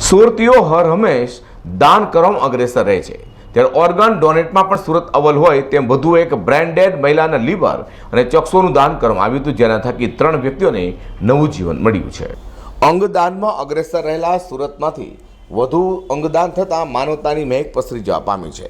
સુરતીઓ હર હંમેશ દાન કરવામાં અગ્રેસર રહે છે. ત્યારે ઓર્ગન ડોનેટમાં પણ સુરત અવલ હોય તેમ વધુ એક બ્રેન્ડેડ મહિલાના લીવર અને ચક્ષુનું દાન કરવામાં આવ્યું હતું, જેના થકી ત્રણ વ્યક્તિઓને નવું જીવન મળ્યું છે. અંગદાનમાં અગ્રેસર રહેલા સુરતમાંથી વધુ અંગદાન થતાં માનવતાની મહેક પસરી જવા પામી છે.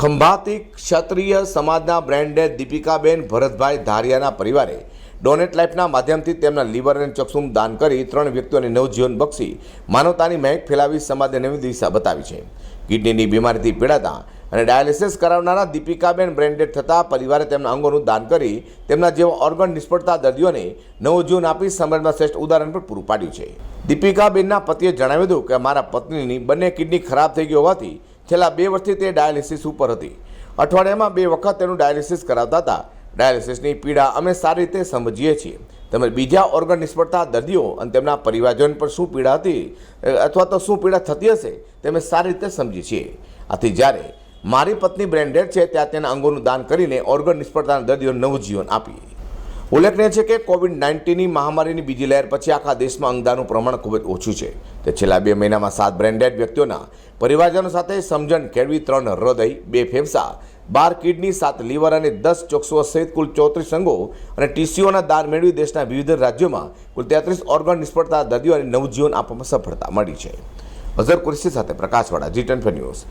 ખંભાતી ક્ષત્રિય સમાજના બ્રેન્ડેડ દીપિકાબેન ભરતભાઈ ધારિયાના પરિવારે ડોનેટ લાઈફના માધ્યમથી તેમના લીવર અને ચક્ષુમ દાન કરી ત્રણ વ્યક્તિઓને નવજીવન બક્ષી માનવતાની મહેક ફેલાવી સમાજને નવી દિશા બતાવી છે. કિડનીની બીમારીથી પીડાતા અને ડાયાલિસિસ કરાવનારા દીપિકાબેન બ્રેન્ડેડ થતાં પરિવારે તેમના અંગોનું દાન કરી તેમના જેવા ઓર્ગન નિષ્ફળતા દર્દીઓને નવું જીવન આપી સમાજમાં શ્રેષ્ઠ ઉદાહરણ પણ પૂરું પાડ્યું છે. દીપિકાબેનના પતિએ જણાવ્યું હતું કે, મારા પત્નીની બંને કિડની ખરાબ થઈ ગઈ હોવાથી છેલ્લા બે વર્ષથી તે ડાયાલિસિસ ઉપર હતી. અઠવાડિયામાં બે વખત તેનું ડાયાલિસિસ કરાવતા હતા. ડાયાલિસિસની પીડા અમે સારી રીતે સમજીએ છીએ. તેમજ બીજા ઓર્ગન નિષ્ફળતા, દર્દીઓ અને તેમના પરિવારજન પર શું પીડા હતી અથવા તો શું પીડા થતી હશે, તે અમે સારી રીતે સમજીએ છીએ. આથી જ્યારે મારી પત્ની બ્રેન્ડેડ છે, ત્યાં તેના અંગોનું દાન કરીને ઓર્ગન નિષ્ફળતાના દર્દીઓને નવું જીવન આપીએ. ઉલ્લેખનીય છે કે કોવિડ નાઇન્ટીનની મહામારીની બીજી લહેર પછી આખા દેશમાં અંગદાનનું પ્રમાણ ખૂબ જ ઓછું છે. તે છેલ્લા બે મહિનામાં સાત બ્રેન્ડેડ વ્યક્તિઓના પરિવારજનો સાથે સમજણ કેળવી ત્રણ હૃદય, બે ફેફસા, બાર કિડની, સાત લીવર અને દસ ચોકસો સહિત કુલ ચોત્રીસ અંગો અને ટીસીઓના દાન મેળવી દેશના વિવિધ રાજ્યોમાં કુલ તેત્રીસ ઓર્ગન નિષ્ફળતા, દર્દીઓ અને નવજીવન આપવામાં સફળતા મળી છે. અઝર કુરશી સાથે પ્રકાશવાળા જી ટેન ન્યૂઝ.